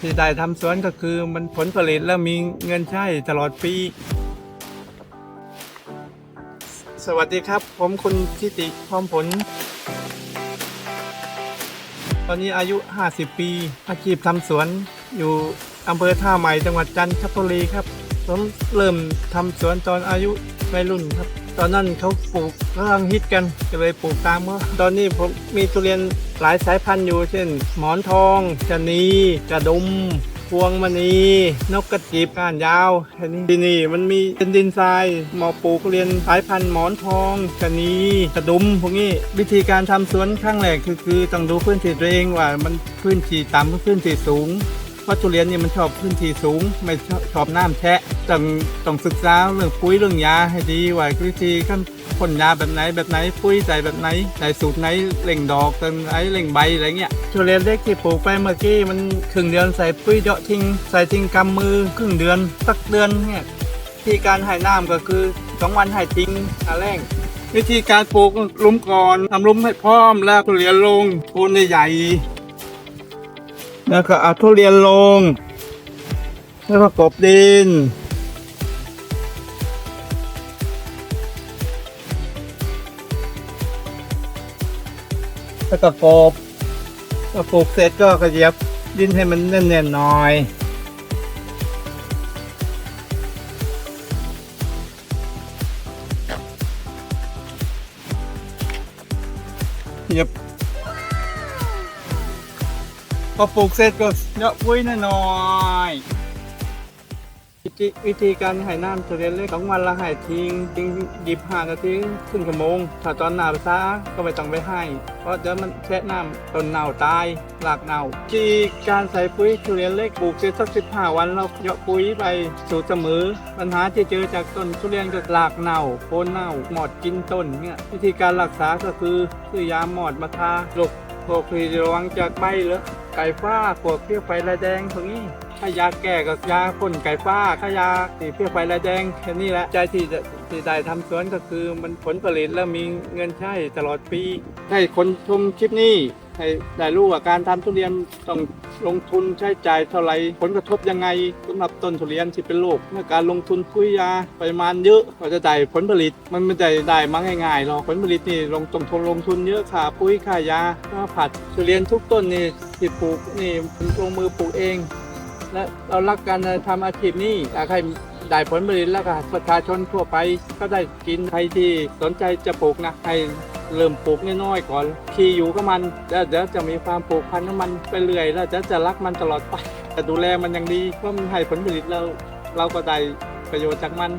ที่ได้ทำสวนก็คือมันผลผลิตแล้วมีเงินใช้ตลอดปี สวัสดีครับ ผมคุณทิติพร้อมผล ตอนนี้อายุ 50 ปี อาชีพทำสวนอยู่อำเภอท่าใหม่จังหวัดจันทบุรีครับ ผมเริ่มทำสวนตอนอายุวัยรุ่นครับ ตอนนั้นเขาปลูกกำลังฮิตกันก็เลยปลูกตามเมื่อตอนนี้ผมมีทุเรียนหลายสายพันธุ์อยู่ เช่น หมอนทองชะนีกระดุมพวงมณีนกกระจิบก้านยาวแค่นี้ที่นี่มันมีเป็นดินทรายเหมาะปลูกทุเรียนสายพันธุ์หมอนทองชะนีกระดุมพวกนี้วิธีการทำสวนข้างแรกคือคือต้องดูพื้นที่ตัวเองว่ามันพื้นที่ต่ำหรือพื้นที่สูง เพราะทุเรียนนี่มันชอบพื้นที่สูง ไม่ชอบชอบน้ำแฉะต้องต้องศึกษาเรื่องปุ๋ยเรื่องยาให้ดีว่าวิธีขั้นพ่นยาแบบไหนแบบไหนปุ๋ยใส่แบบไหนใส่สูตรไหนเล่งดอกตันไหนเล่งใบอะไรเงี้ยทุเรียนเล็กที่ปลูกไปเมื่อกี้มันครึ่งเดือนใส่ปุ๋ยเจาะทิ้งใส่ทิ้งกำมือครึ่งเดือนสักเดือนเนี่ยวิธีการให้น้ำก็คือสองวันให้ทิ้งอาแรงวิธีการปลูกลุมก่อนทำลุมให้พร้อมแล้วทุเรียนลงโคนใหญ่ แล้วก็เอาทุเรียนลง แล้วก็กบดิน แล้วก็กบก็ปลูกเสร็จก็กระเยียบดินให้มันแน่นๆหน่อยเยียบ พอปลูกเสร็จก็เยาะปุ๋ยหน่อยวิธีวิธีการให้น้ำทุเรียนเล็กสองวันละให้ทิ้งทิ้งหยิบห่างนาทีครึ่งชั่วโมงถ้าตอนหนาวซาก็ไม่ต้องไปให้ เพราะเดี๋ยวมันแช่น้ำต้นเน่าตายรากเน่าวิธีการใส่ปุ๋ยทุเรียนเล็กปลูกเสร็จสักสิบห้าวันเราเยาะปุ๋ยไปสูตรเสมอ ปัญหาที่เจอจากต้นทุเรียนก็รากเน่าโคนเน่าหมอดกินต้นเนี่ยวิธีการรักษาก็คือซื้อยาหมอดมาทาโรคพวกทีระวังจากใบเหรอ ไก่ฟ้าพวกเพี้ยไฟลายแดงพวกนี้ถ้ายาแก้ก็ยาพ่นไก่ฟ้าถ้ายาตีเพี้ยไฟลายแดงแค่นี้แหละใจที่จะที่ได้ทำสวนก็คือมันผลผลิตแล้วมีเงินใช้ตลอดปี ให้คนชมคลิปนี้ให้ได้รู้ว่าการทำทุเรียนต้องลงทุนใช้จ่ายเท่าไหร่ผลกระทบยังไงสำหรับต้นทุเรียนที่เป็นโรคเมื่อการลงทุนปุ๋ยยาปริมาณเยอะก็จะได้ผลผลิต มันไม่ได้ได้มาง่ายๆหรอกผลผลิตนี่ลงต้องทุนลงทุนเยอะค่าปุ๋ยค่ายาค่าผัดทุเรียนทุกต้นนี่ ที่ปลูกนี่ลงมือปลูกเองและเรารักการทำอาชีพนี้อยากให้ได้ผลผลิตแล้วก็ประชาชนทั่วไปก็ได้กินใครที่สนใจจะปลูกนะให้เริ่มปลูกน้อยๆก่อนขี่อยู่กับมันแล้วเดี๋ยวจะมีความปลูกพันธุ์ของมันไปเรื่อยแล้วจะจะรักมันตลอดไปแต่ดูแลมันอย่างดีเพราะมันให้ผลผลิตเราเราก็ได้ประโยชน์จากมัน